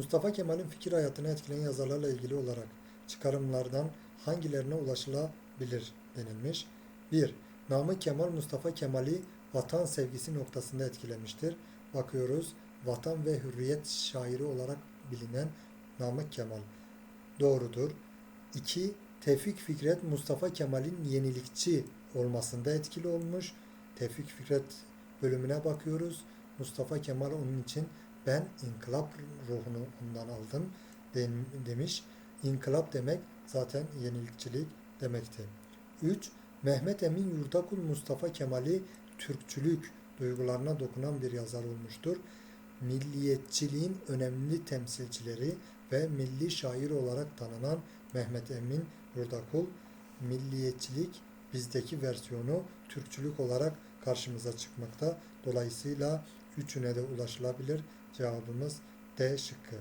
Mustafa Kemal'in fikir hayatını etkileyen yazarlarla ilgili olarak çıkarımlardan hangilerine ulaşılabilir denilmiş. 1. Namık Kemal Mustafa Kemal'i vatan sevgisi noktasında etkilemiştir. Bakıyoruz vatan ve hürriyet şairi olarak bilinen Namık Kemal. Doğrudur. 2. Tevfik Fikret Mustafa Kemal'in yenilikçi olmasında etkili olmuş. Tevfik Fikret bölümüne bakıyoruz. Mustafa Kemal onun için ben inkılap ruhunu ondan aldım demiş. İnkılap demek zaten yenilikçilik demekti. 3. Mehmet Emin Yurdakul Mustafa Kemal'i Türkçülük duygularına dokunan bir yazar olmuştur. Milliyetçiliğin önemli temsilcileri ve milli şair olarak tanınan Mehmet Emin Yurdakul, milliyetçilik bizdeki versiyonu Türkçülük olarak karşımıza çıkmakta. Dolayısıyla üçüne de ulaşılabilir. Cevabımız D şıkkı.